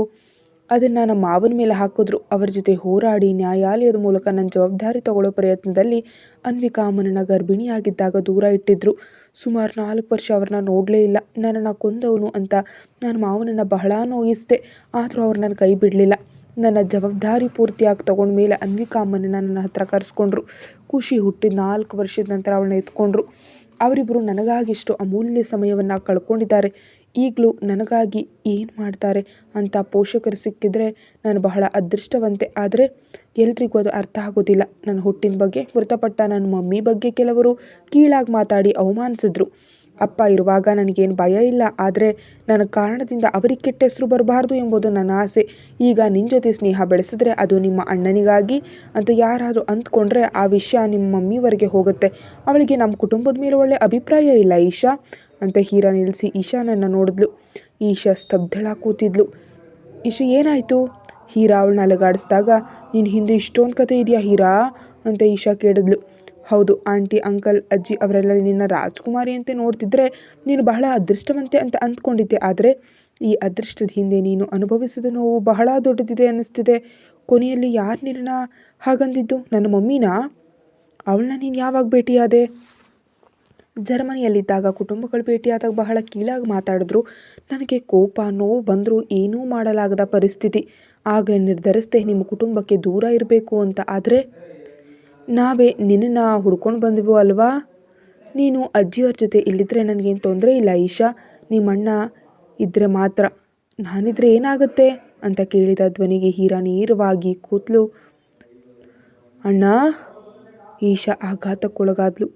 Speaker 1: ಅದನ್ನು ನಮ್ಮ ಮಾವನ ಮೇಲೆ ಹಾಕಿದ್ರು. ಅವರ ಜೊತೆ ಹೋರಾಡಿ ನ್ಯಾಯಾಲಯದ ಮೂಲಕ ನನ್ನ ಜವಾಬ್ದಾರಿ ತಗೊಳ್ಳೋ ಪ್ರಯತ್ನದಲ್ಲಿ ಅನ್ವಿಕಾ ಅಮ್ಮನನ್ನು ಗರ್ಭಿಣಿಯಾಗಿದ್ದಾಗ ದೂರ ಇಟ್ಟಿದ್ರು. ಸುಮಾರು ನಾಲ್ಕು ವರ್ಷ ಅವ್ರನ್ನ ನೋಡಲೇ ಇಲ್ಲ. ನನ್ನನ್ನು ಕೊಂದವನು ಅಂತ ನಾನು ಮಾವನನ್ನು ಬಹಳ ನೋಯಿಸಿದೆ. ಆದರೂ ಅವ್ರು ನನ್ನ ಕೈ ಬಿಡಲಿಲ್ಲ. ನನ್ನ ಜವಾಬ್ದಾರಿ ಪೂರ್ತಿಯಾಗಿ ತಗೊಂಡ ಮೇಲೆ ಅನ್ವಿಕಾ ಅಮ್ಮನನ್ನು ನನ್ನ ಹತ್ರ ಕರೆಸ್ಕೊಂಡ್ರು. ಖುಷಿ ಹುಟ್ಟಿದ ನಾಲ್ಕು ವರ್ಷದ ನಂತರ ಅವಳನ್ನ ಎತ್ಕೊಂಡ್ರು. ಅವರಿಬ್ಬರು ನನಗಾಗಿ ಇಷ್ಟು ಅಮೂಲ್ಯ ಸಮಯವನ್ನು ಕಳ್ಕೊಂಡಿದ್ದಾರೆ. ಈಗಲೂ ನನಗಾಗಿ ಏನು ಮಾಡ್ತಾರೆ ಅಂತ ಪೋಷಕರು ಸಿಕ್ಕಿದರೆ ನಾನು ಬಹಳ ಅದೃಷ್ಟವಂತೆ. ಆದರೆ ಎಲ್ರಿಗೂ ಅದು ಅರ್ಥ ಆಗೋದಿಲ್ಲ. ನನ್ನ ಹುಟ್ಟಿನ ಬಗ್ಗೆ ಮೃತಪಟ್ಟ ನನ್ನ ಮಮ್ಮಿ ಬಗ್ಗೆ ಕೆಲವರು ಕೀಳಾಗಿ ಮಾತಾಡಿ ಅವಮಾನಿಸಿದ್ರು. ಅಪ್ಪ ಇರುವಾಗ ನನಗೇನು ಭಯ ಇಲ್ಲ. ಆದರೆ ನನ್ನ ಕಾರಣದಿಂದ ಅವರಿಗೆ ಕೆಟ್ಟ ಹೆಸರು ಬರಬಾರ್ದು ಎಂಬುದು ನನ್ನ ಆಸೆ. ಈಗ ನಿನ್ನ ಜೊತೆ ಸ್ನೇಹ ಬೆಳೆಸಿದ್ರೆ ಅದು ನಿಮ್ಮ ಅಣ್ಣನಿಗಾಗಿ ಅಂತ ಯಾರಾದರೂ ಅಂದ್ಕೊಂಡ್ರೆ ಆ ವಿಷಯ ನಿಮ್ಮ ಮಮ್ಮಿವರೆಗೆ ಹೋಗುತ್ತೆ. ಅವಳಿಗೆ ನಮ್ಮ ಕುಟುಂಬದ ಮೇಲೆ ಒಳ್ಳೆ ಅಭಿಪ್ರಾಯ ಇಲ್ಲ ಈಶಾ. ಅಂತ ಹೀರಾ ನಿಲ್ಲಿಸಿ ಈಶಾನನ್ನು ನೋಡಿದ್ಲು. ಈಶಾ ಸ್ತಬ್ಧಳ ಕೂತಿದ್ಲು. ಈಶಾ, ಏನಾಯಿತು? ಹೀರಾ ಅವಳನ್ನ ಅಲಗಾಡಿಸಿದಾಗ ನಿನ್ನ ಹಿಂದೆ ಇಷ್ಟೊಂದು ಕತೆ ಇದೆಯಾ ಹೀರಾ? ಅಂತ ಈಶಾ ಕೇಳಿದ್ಲು. ಹೌದು, ಆಂಟಿ, ಅಂಕಲ್, ಅಜ್ಜಿ ಅವರೆಲ್ಲ ನಿನ್ನ ರಾಜ್ಕುಮಾರಿ ಅಂತ ನೋಡ್ತಿದ್ರೆ ನೀನು ಬಹಳ ಅದೃಷ್ಟವಂತೆ ಅಂತ ಅಂದ್ಕೊಂಡಿದ್ದೆ. ಆದರೆ ಈ ಅದೃಷ್ಟದ ಹಿಂದೆ ನೀನು ಅನುಭವಿಸಿದ ನೋವು ಬಹಳ ದೊಡ್ಡದಿದೆ ಅನ್ನಿಸ್ತಿದೆ. ಕೊನೆಯಲ್ಲಿ ಯಾರು ನಿನ್ನ ಹಾಗಂದಿದ್ದು? ನನ್ನ ಮಮ್ಮಿನಾ? ಅವಳನ್ನ ನೀನು ಯಾವಾಗ ಭೇಟಿಯಾದೆ? ಜರ್ಮನಿಯಲ್ಲಿದ್ದಾಗ ಕುಟುಂಬಗಳು ಭೇಟಿಯಾದಾಗ ಬಹಳ ಕೀಳಾಗಿ ಮಾತಾಡಿದ್ರು. ನನಗೆ ಕೋಪ, ನೋವು ಬಂದರೂ ಏನೂ ಮಾಡಲಾಗದ ಪರಿಸ್ಥಿತಿ. ಆಗಲೇ ನಿರ್ಧರಿಸಿದೆ, ನಿಮ್ಮ ಕುಟುಂಬಕ್ಕೆ ದೂರ ಇರಬೇಕು ಅಂತ. ಆದರೆ, ನಾವೇ ನಿನ್ನನ್ನು ಹುಡ್ಕೊಂಡು ಬಂದೆವು ಅಲ್ವಾ? ನೀನು ಅಜ್ಜಿಯವ್ರ ಜೊತೆ ಇಲ್ಲಿದ್ದರೆ ನನಗೇನು ತೊಂದರೆ ಇಲ್ಲ, ಈಶಾ. ನಿಮ್ಮಣ್ಣ ಇದ್ದರೆ ಮಾತ್ರ. ನಾನಿದ್ರೆ ಏನಾಗುತ್ತೆ? ಅಂತ ಕೇಳಿದ ಧ್ವನಿಗೆ ಹೀರಾ ನೇರವಾಗಿ ಕೂತ್ಲು. ಅಣ್ಣ, ಈಶಾ ಆಘಾತಕ್ಕೊಳಗಾದ್ಲು.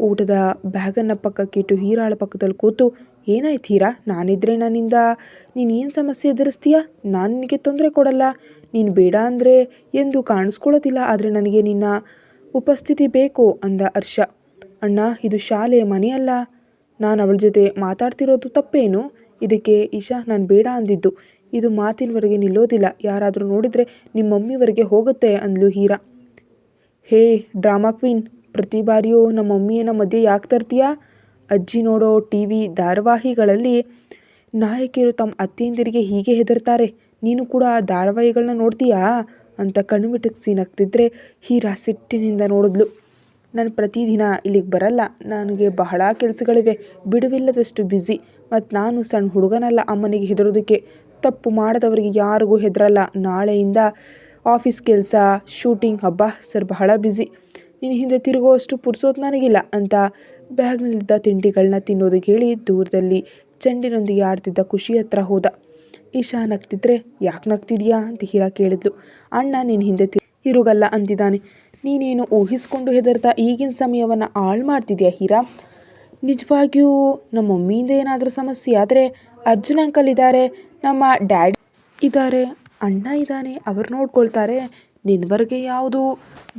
Speaker 1: ಊಟದ ಬ್ಯಾಗನ್ನು ಪಕ್ಕಕ್ಕಿಟ್ಟು ಹೀರಾಳ ಪಕ್ಕದಲ್ಲಿ ಕೂತು, ಏನಾಯ್ತು ಹೀರಾ? ನಾನಿದ್ರೆ ನನ್ನಿಂದ ನೀನು ಏನು ಸಮಸ್ಯೆ ಎದುರಿಸ್ತೀಯಾ? ನಾನು ನಿನಗೆ ತೊಂದರೆ ಕೊಡಲ್ಲ. ನೀನು ಬೇಡ ಅಂದರೆ ಎಂದು ಕಾಣಿಸ್ಕೊಳ್ಳೋದಿಲ್ಲ. ಆದರೆ ನನಗೆ ನಿನ್ನ ಉಪಸ್ಥಿತಿ ಬೇಕು, ಅಂದ ಹರ್ಷ. ಅಣ್ಣ, ಇದು ಶಾಲೆ ಮನೆಯಲ್ಲ ನಾನು ಅವಳ ಜೊತೆ ಮಾತಾಡ್ತಿರೋದು ತಪ್ಪೇನು? ಇದಕ್ಕೆ ಇಶಾ ನಾನು ಬೇಡ ಅಂದಿದ್ದು. ಇದು ಮಾತಿನವರೆಗೆ ನಿಲ್ಲೋದಿಲ್ಲ. ಯಾರಾದರೂ ನೋಡಿದರೆ ನಿಮ್ಮ ಮಮ್ಮಿವರೆಗೆ ಹೋಗುತ್ತೆ, ಅಂದ್ಲು ಹೀರಾ. ಹೇ, ಡ್ರಾಮಾ ಕ್ವೀನ್ ಪ್ರತಿ ಬಾರಿಯೂ ನಮ್ಮ ಮಮ್ಮಿಯನ್ನು ಮದುವೆ ಯಾಕೆ ತರ್ತೀಯ? ಅಜ್ಜಿ ನೋಡೋ ಟಿ ವಿ ಧಾರಾವಾಹಿಗಳಲ್ಲಿ ನಾಯಕಿಯರು ತಮ್ಮ ಅತ್ತೆಯಂದಿರಿಗೆ ಹೀಗೆ ಹೆದರ್ತಾರೆ, ನೀನು ಕೂಡ ಆ ಧಾರಾವಾಹಿಗಳನ್ನ ನೋಡ್ತೀಯಾ? ಅಂತ ಕಣ್ಣು ಬಿಟ್ಟಕ್ಕೆ ಸೀನ್ ನಗ್ತಿದ್ರೆ ಹೀರಾ ಸಿಟ್ಟಿನಿಂದ ನೋಡಿದ್ಲು. ನಾನು ಪ್ರತಿದಿನ ಇಲ್ಲಿಗೆ ಬರಲ್ಲ, ನನಗೆ ಬಹಳ ಕೆಲಸಗಳಿವೆ, ಬಿಡುವಿಲ್ಲದಷ್ಟು ಬ್ಯುಸಿ ಮತ್ತು ನಾನು ಸಣ್ಣ ಹುಡುಗನಲ್ಲ ಅಮ್ಮನಿಗೆ ಹೆದರೋದಕ್ಕೆ. ತಪ್ಪು ಮಾಡದವರಿಗೆ ಯಾರಿಗೂ ಹೆದರಲ್ಲ, ನಾಳೆಯಿಂದ ಆಫೀಸ್ ಕೆಲಸ, ಶೂಟಿಂಗ್, ಹಬ್ಬ, ಸರ್ ಬಹಳ ಬ್ಯುಸಿ. ನಿನ್ನ ಹಿಂದೆ ತಿರುಗುವಷ್ಟು ಪುರ್ಸೋದು ನನಗಿಲ್ಲ ಅಂತ ಬ್ಯಾಗ್ನಲ್ಲಿದ್ದ ತಿಂಡಿಗಳನ್ನ ತಿನ್ನೋದು ಕೇಳಿ ದೂರದಲ್ಲಿ ಚೆಂಡಿನೊಂದಿಗೆ ಆಡ್ತಿದ್ದ ಖುಷಿ ಹತ್ರ ಹೋದ. ಈಶಾ, ನಗ್ತಿದ್ರೆ ಯಾಕೆ ನಗ್ತಿದ್ಯಾ? ಅಂತ ಹೀರಾ ಕೇಳಿದ್ಲು. ಅಣ್ಣ, ನಿನ್ನ ಹಿಂದೆ ತಿರುಗಲ್ಲ ಅಂತಿದ್ದಾನೆ ನೀನೇನು ಊಹಿಸ್ಕೊಂಡು ಹೆದರ್ತಾ ಈಗಿನ ಸಮಯವನ್ನು ಹಾಳು ಮಾಡ್ತಿದ್ಯಾ ಹೀರಾ? ನಿಜವಾಗಿಯೂ ನಮ್ಮ ಮಮ್ಮಿಯಿಂದ ಏನಾದರೂ ಸಮಸ್ಯೆ ಆದರೆ ಅರ್ಜುನ್ ಅಂಕಲ್ ಇದ್ದಾರೆ ನಮ್ಮ ಡ್ಯಾಡಿ ಇದ್ದಾರೆ ಅಣ್ಣ ಇದ್ದಾನೆ ಅವರು ನೋಡ್ಕೊಳ್ತಾರೆ. ನಿನ್ನವರೆಗೆ ಯಾವುದು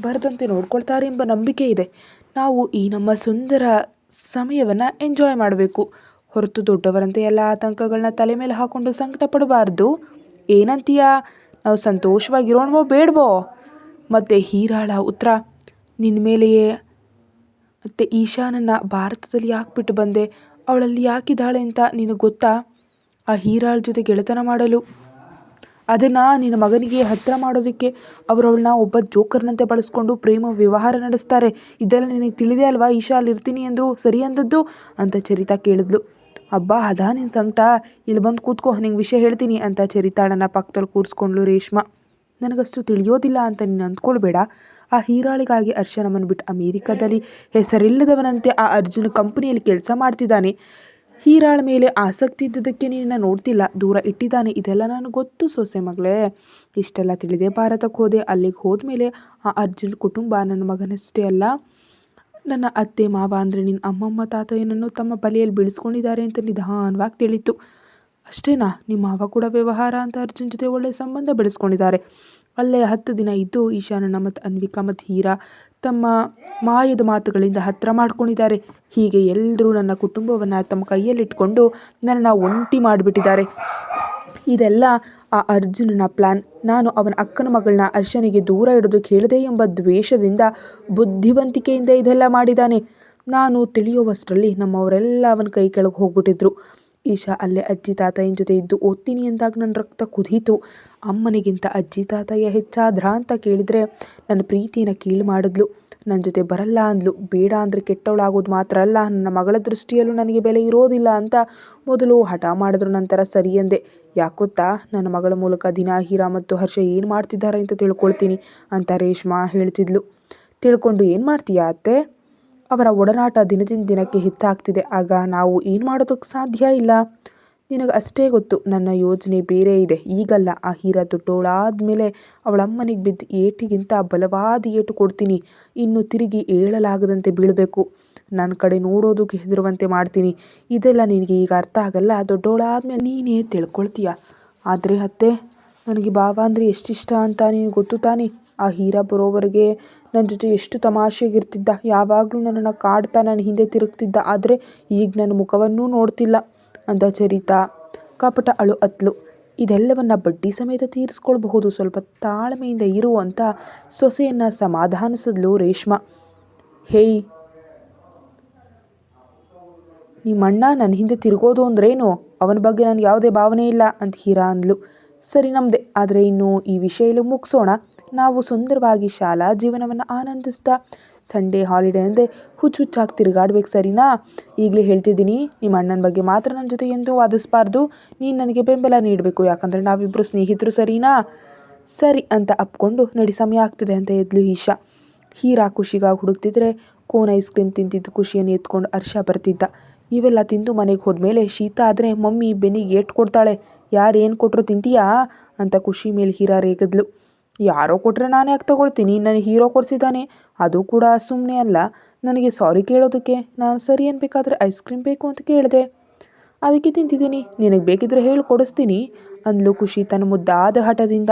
Speaker 1: ಬರದಂತೆ ನೋಡ್ಕೊಳ್ತಾರೆ ಎಂಬ ನಂಬಿಕೆ ಇದೆ. ನಾವು ಈ ನಮ್ಮ ಸುಂದರ ಸಮಯವನ್ನು ಎಂಜಾಯ್ ಮಾಡಬೇಕು. ಹೊರತು ದೊಡ್ಡವರಂತೆ ಎಲ್ಲ ಆತಂಕಗಳನ್ನ ತಲೆ ಮೇಲೆ ಹಾಕ್ಕೊಂಡು ಸಂಕಟ ಪಡಬಾರ್ದು ಏನಂತೀಯ? ನಾವು ಸಂತೋಷವಾಗಿರೋಣವೋ ಬೇಡವೋ? ಮತ್ತು ಹೀರಾಳ ಉತ್ತರ ನಿನ್ನ ಮೇಲೆಯೇ ಮತ್ತು ಈಶಾನನ್ನು ಭಾರತದಲ್ಲಿ ಯಾಕೆ ಬಿಟ್ಟು ಬಂದೆ. ಅವಳಲ್ಲಿ ಯಾಕಿದ್ದಾಳೆ ಅಂತ ನಿನಗೆ ಗೊತ್ತಾ? ಆ ಹೀರಾಳ ಜೊತೆ ಗೆಳೆತನ ಮಾಡಲು. ಅದನ್ನು ನಿನ್ನ ಮಗನಿಗೆ ಹತ್ತಿರ ಮಾಡೋದಕ್ಕೆ ಅವರು ಅವಳನ್ನ ಒಬ್ಬ ಜೋಕರ್ನಂತೆ ಬಳಸ್ಕೊಂಡು ಪ್ರೇಮ ವ್ಯವಹಾರ ನಡೆಸ್ತಾರೆ. ಇದೆಲ್ಲ ನಿನಗೆ ತಿಳಿದೆ ಅಲ್ವಾ? ಈಶಾ, ಅಲ್ಲಿ ಇರ್ತೀನಿ ಅಂದರು ಸರಿ ಅಂದದ್ದು? ಅಂತ ಚರಿತಾ ಕೇಳಿದ್ಲು. ಅಬ್ಬಾ, ಅದಾ ನಿನ್ನ ಸಂಕಟ? ಇಲ್ಲಿ ಬಂದು ಕೂತ್ಕೋ, ನಿಂಗೆ ವಿಷಯ ಹೇಳ್ತೀನಿ ಅಂತ ಚರಿತಾಳನ್ನ ಪಕ್ಕದಲ್ಲಿ ಕೂರಿಸ್ಕೊಂಡ್ಲು ರೇಷ್ಮಾ. ನನಗಷ್ಟು ತಿಳಿಯೋದಿಲ್ಲ ಅಂತ ನೀನು ಅಂದ್ಕೊಳ್ಬೇಡ. ಆ ಹೀರಾಳಿಗಾಗಿ ಅರ್ಶನಮ್ಮನ ಬಿಟ್ಟು ಅಮೇರಿಕಾದಲ್ಲಿ ಹೆಸರಿಲ್ಲದವನಂತೆ ಆ ಅರ್ಜುನ ಕಂಪನಿಯಲ್ಲಿ ಕೆಲಸ ಮಾಡ್ತಿದ್ದಾನೆ. ಹೀರಾಳ ಮೇಲೆ ಆಸಕ್ತಿ ಇದ್ದದಕ್ಕೆ ನಿನ್ನ ನೋಡ್ತಿಲ್ಲ. ದೂರ ಇಟ್ಟಿದ್ದಾನೆ. ಇದೆಲ್ಲ ನಾನು ಗೊತ್ತು ಸೊಸೆ ಮಗಳೇ. ಇಷ್ಟೆಲ್ಲ ತಿಳಿದೇ ಭಾರತಕ್ಕೆ ಹೋದೆ. ಅಲ್ಲಿಗೆ ಹೋದ್ಮೇಲೆ ಆ ಅರ್ಜುನ್ ಕುಟುಂಬ ನನ್ನ ಮಗನಷ್ಟೇ ಅಲ್ಲ. ನನ್ನ ಅತ್ತೆ, ಮಾವ ಅಂದರೆ ನಿನ್ನ ಅಮ್ಮಮ್ಮ, ತಾತ ಏನನ್ನು ತಮ್ಮ ಬಲೆಯಲ್ಲಿ ಬೀಳಿಸ್ಕೊಂಡಿದ್ದಾರೆ ಅಂತ ನಿಧಾನವಾಗಿ ತಿಳಿತು. ಅಷ್ಟೇನಾ? ನಿಮ್ಮ ಮಾವ ಕೂಡ ವ್ಯವಹಾರ ಅಂತ ಅರ್ಜುನ್ ಜೊತೆ ಒಳ್ಳೆಯ ಸಂಬಂಧ ಬೆಳೆಸ್ಕೊಂಡಿದ್ದಾರೆ. ಅಲ್ಲೇ ಹತ್ತು ದಿನ ಇದ್ದು ಈಶಾನಣ್ಣ ಮತ್ತು ಅನ್ವಿಕಾ ಮತ್ತು ಹೀರಾ ತಮ್ಮ ಮಾಯದ ಮಾತುಗಳಿಂದ ಹತ್ತಿರ ಮಾಡ್ಕೊಂಡಿದ್ದಾರೆ. ಹೀಗೆ ಎಲ್ಲರೂ ನನ್ನ ಕುಟುಂಬವನ್ನು ತಮ್ಮ ಕೈಯಲ್ಲಿಟ್ಕೊಂಡು ನನ್ನನ್ನು ಒಂಟಿ ಮಾಡಿಬಿಟ್ಟಿದ್ದಾರೆ. ಇದೆಲ್ಲ ಆ ಅರ್ಜುನನ ಪ್ಲ್ಯಾನ್ ನಾನು ಅವನ ಅಕ್ಕನ ಮಗಳನ್ನ ಅರ್ಶನಿಗೆ ದೂರ ಇಡೋದು ಹೇಳಿದೆ ಎಂಬ ದ್ವೇಷದಿಂದ, ಬುದ್ಧಿವಂತಿಕೆಯಿಂದ ಇದೆಲ್ಲ ಮಾಡಿದ್ದಾನೆ. ನಾನು ತಿಳಿಯುವಷ್ಟರಲ್ಲಿ ನಮ್ಮವರೆಲ್ಲ ಅವನ ಕೈ ಕೆಳಗೆ ಹೋಗ್ಬಿಟ್ಟಿದ್ರು. ಈಶಾ ಅಲ್ಲೇ ಅಜ್ಜಿ ತಾತಯ್ಯನ ಜೊತೆ ಇದ್ದು, ಓದ್ತೀನಿ ಅಂದಾಗ ನನ್ನ ರಕ್ತ ಕುದೀತು. ಅಮ್ಮನಿಗಿಂತ ಅಜ್ಜಿ ತಾತಯ್ಯ ಹೆಚ್ಚಾದ್ರಾ ಅಂತ ಕೇಳಿದರೆ ನನ್ನ ಪ್ರೀತಿಯನ್ನು ಕೀಳು ಮಾಡಿದ್ಲು. ನನ್ನ ಜೊತೆ ಬರಲ್ಲ ಅಂದ್ಲು. ಬೇಡ ಅಂದರೆ ಕೆಟ್ಟವಳಾಗೋದು ಮಾತ್ರ ಅಲ್ಲ. ನನ್ನ ಮಗಳ ದೃಷ್ಟಿಯಲ್ಲೂ ನನಗೆ ಬೆಲೆ ಇರೋದಿಲ್ಲ ಅಂತ ಮೊದಲು ಹಠ ಮಾಡಿದ್ರು ನಂತರ ಸರಿ ಅಂದೆ. ಯಾಕೊತ್ತಾ ನನ್ನ ಮಗಳ ಮೂಲಕ ದಿನ, ಹೀರಾ ಮತ್ತು ಹರ್ಷ ಏನು ಮಾಡ್ತಿದ್ದಾರೆ ಅಂತ ತಿಳ್ಕೊಳ್ತೀನಿ ಅಂತ ರೇಷ್ಮಾ ಹೇಳ್ತಿದ್ಲು. ತಿಳ್ಕೊಂಡು ಏನು ಮಾಡ್ತೀಯಾ ಅತ್ತೆ? ಅವರ ಒಡನಾಟ ದಿನದಿಂದ ದಿನಕ್ಕೆ ಹೆಚ್ಚಾಗ್ತಿದೆ. ಆಗ ನಾವು ಏನು ಮಾಡೋದಕ್ಕೆ ಸಾಧ್ಯ ಇಲ್ಲ. ನಿನಗೆ ಅಷ್ಟೇ ಗೊತ್ತು, ನನ್ನ ಯೋಜನೆ ಬೇರೆ ಇದೆ. ಈಗಲ್ಲ, ಆ ಹೀರ ದೊಡ್ಡೋಳಾದ ಮೇಲೆ ಅವಳಮ್ಮನಿಗೆ ಬಿದ್ದು ಏಟಿಗಿಂತ ಬಲವಾದ ಏಟು ಕೊಡ್ತೀನಿ. ಇನ್ನು ತಿರುಗಿ ಏಳಲಾಗದಂತೆ ಬೀಳಬೇಕು. ನನ್ನ ಕಡೆ ನೋಡೋದಕ್ಕೆ ಹೆದರುವಂತೆ ಮಾಡ್ತೀನಿ. ಇದೆಲ್ಲ ನಿನಗೆ ಈಗ ಅರ್ಥ ಆಗಲ್ಲ. ದೊಡ್ಡೋಳಾದ್ಮೇಲೆ ನೀನೇ ತಿಳ್ಕೊಳ್ತೀಯ. ಆದರೆ ಅತ್ತೆ, ನನಗೆ ಬಾಬಾ ಅಂದರೆ ಎಷ್ಟಿಷ್ಟ ಅಂತ ನೀನು ಗೊತ್ತು ತಾನೆ? ಆ ಹೀರಾ ಬರೋವರೆಗೆ ನನ್ನ ಜೊತೆ ಎಷ್ಟು ತಮಾಷೆಗಿರ್ತಿದ್ದ ಯಾವಾಗಲೂ ನನ್ನನ್ನು ಕಾಡ್ತಾ ನನ್ನ ಹಿಂದೆ ತಿರುಗ್ತಿದ್ದ. ಆದರೆ ಈಗ ನನ್ನ ಮುಖವನ್ನೂ ನೋಡ್ತಿಲ್ಲ. ಅಂತ ಚರಿತಾ. ಕಪಟ ಅಳು ಅತ್ಲು ಇದೆಲ್ಲವನ್ನ ಬಡ್ಡಿ ಸಮೇತ ತೀರಿಸ್ಕೊಳ್ಬಹುದು. ಸ್ವಲ್ಪ ತಾಳ್ಮೆಯಿಂದ ಇರು ಅಂತ ಸೊಸೆಯನ್ನು ಸಮಾಧಾನಿಸಿದ್ಲು ರೇಷ್ಮ. ಹೇಯ್, ನಿಮ್ಮಣ್ಣ ನನ್ನ ಹಿಂದೆ ತಿರುಗೋದು ಅಂದ್ರೇನು? ಅವನ ಬಗ್ಗೆ ನನಗೆ ಯಾವುದೇ ಭಾವನೆ ಇಲ್ಲ ಅಂತ ಹೀರಾ ಅಂದ್ಲು. ಸರಿ ನಮ್ಮದೇ ಆದರೆ ಇನ್ನು ಈ ವಿಷಯ ಇಲ್ಲಿ ಮುಗಿಸೋಣ. ನಾವು ಸುಂದರವಾಗಿ ಶಾಲಾ ಜೀವನವನ್ನು ಆನಂದಿಸ್ತಾ ಸಂಡೇ ಹಾಲಿಡೇ ಅಂದರೆ ಹುಚ್ಚು ಹುಚ್ಚಾಗಿ ತಿರುಗಾಡ್ಬೇಕು, ಸರಿನಾ? ಈಗಲೇ ಹೇಳ್ತಿದ್ದೀನಿ, ನಿಮ್ಮ ಅಣ್ಣನ ಬಗ್ಗೆ ಮಾತ್ರ ನನ್ನ ಜೊತೆ ಎಂದೂ ವಾದಿಸ್ಬಾರ್ದು. ನೀನು ನನಗೆ ಬೆಂಬಲ ನೀಡಬೇಕು, ಯಾಕಂದರೆ ನಾವಿಬ್ಬರು ಸ್ನೇಹಿತರು, ಸರಿನಾ? ಸರಿ ಅಂತ ಅಪ್ಕೊಂಡು ನಡಿ, ಸಮಯ ಆಗ್ತಿದೆ ಅಂತ ಎದ್ಲು ಈಶಾ. ಹೀರಾ ಖುಷಿಗಾಗಿ ಹುಡುಕ್ತಿದ್ರೆ ಕೋನ್ ಐಸ್ ಕ್ರೀಮ್ ತಿಂತಿದ್ದು ಖುಷಿಯನ್ನು ಎತ್ಕೊಂಡು ಅರ್ಷ ಬರ್ತಿದ್ದ. ಇವೆಲ್ಲ ತಿಂದು ಮನೆಗೆ ಹೋದ್ಮೇಲೆ ಶೀತ ಆದರೆ, ಮಮ್ಮಿ ಬೆನ್ನಿಗೆ ಏಟ್ ಕೊಡ್ತಾಳೆ, ಯಾರು ಏನು ಕೊಟ್ಟರು ತಿಂತೀಯಾ? ಅಂತ ಖುಷಿ ಮೇಲೆ ಹೀರಾ ರೇಗದ್ಲು. ಯಾರೋ ಕೊಟ್ಟರೆ ನಾನು ಯಾಕೆ ತಗೊಳ್ತೀನಿ? ನನಗೆ ಹೀರೋ ಕೊಡಿಸಿದ್ದಾನೆ. ಅದು ಕೂಡ ಸುಮ್ಮನೆ ಅಲ್ಲ. ನನಗೆ ಸಾರಿ ಕೇಳೋದಕ್ಕೆ ನಾನು ಸರಿ ಅನ್ಬೇಕಾದ್ರೆ ಐಸ್ ಕ್ರೀಮ್ ಬೇಕು ಅಂತ ಕೇಳಿದೆ. ಅದಕ್ಕೆ ತಿಂತಿದ್ದೀನಿ. ನಿನಗೆ ಬೇಕಿದ್ರೆ ಹೇಳಿ, ಕೊಡಿಸ್ತೀನಿ ಅಂದ್ಲು ಖುಷಿ ತನ್ನ ಮುದ್ದಾದ ಹಠದಿಂದ.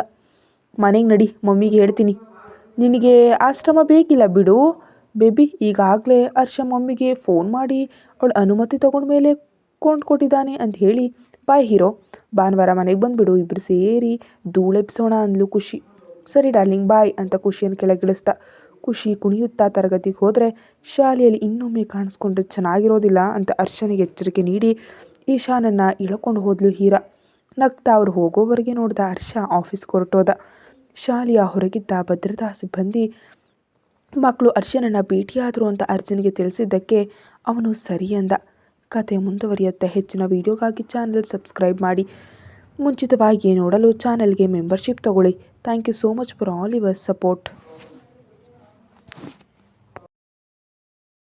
Speaker 1: ಮನೆಗೆ ನಡಿ, ಮಮ್ಮಿಗೆ ಹೇಳ್ತೀನಿ. ನಿನಗೆ ಆಶ್ರಮ ಬೇಕಿಲ್ಲ ಬಿಡು. ಬೇಬಿ, ಈಗಾಗಲೇ ಹರ್ಷ ಮಮ್ಮಿಗೆ ಫೋನ್ ಮಾಡಿ ಅವಳು ಅನುಮತಿ ತಗೊಂಡ್ಮೇಲೆ ಕೊಂಡು ಕೊಟ್ಟಿದ್ದಾನೆ ಅಂತ ಹೇಳಿ ಬಾಯ್ ಹೀರೋ, ಭಾನುವಾರ ಮನೆಗೆ ಬಂದುಬಿಡು ಇಬ್ಬರು ಸೇರಿ ಧೂಳೆಬ್ಸೋಣ ಅಂದ್ಲು ಖುಷಿ. ಸರಿ ಡಾರ್ಲಿಂಗ್, ಬಾಯ್ ಅಂತ ಖುಷಿಯನ್ನು ಕೆಳಗಿಳಿಸ್ತಾ ಖುಷಿ ಕುಣಿಯುತ್ತಾ ತರಗತಿಗೆ ಹೋದರೆ ಶಾಲೆಯಲ್ಲಿ ಇನ್ನೊಮ್ಮೆ ಕಾಣಿಸ್ಕೊಂಡ್ರೆ ಚೆನ್ನಾಗಿರೋದಿಲ್ಲ ಅಂತ ಅರ್ಶನಿಗೆ ಎಚ್ಚರಿಕೆ ನೀಡಿ ಈಶಾನನ್ನು ಇಳ್ಕೊಂಡು ಹೋದ್ಲು ಹೀರಾ. ನಗ್ತಾ ಅವ್ರು ಹೋಗೋವರೆಗೆ ನೋಡ್ದ ಅರ್ಷ ಆಫೀಸ್ ಹೊರಟೋದ. ಶಾಲೆಯ ಹೊರಗಿದ್ದ ಭದ್ರತಾ ಸಿಬ್ಬಂದಿ ಮಕ್ಕಳು ಅರ್ಶನನ್ನು ಭೇಟಿಯಾದರು ಅಂತ ಅರ್ಜುನಿಗೆ ತಿಳಿಸಿದ್ದಕ್ಕೆ ಅವನು ಸರಿ ಅಂದ. ಕತೆ ಮುಂದುವರಿಯುತ್ತೆ. ಹೆಚ್ಚಿನ ವೀಡಿಯೋಗಾಗಿ ಚಾನಲ್ ಸಬ್ಸ್ಕ್ರೈಬ್ ಮಾಡಿ. ಮುಂಚಿತವಾಗಿ ನೋಡಲು ಚಾನಲ್ಗೆ ಮೆಂಬರ್ಶಿಪ್ ತಗೊಳ್ಳಿ. Thank you so much for all your support.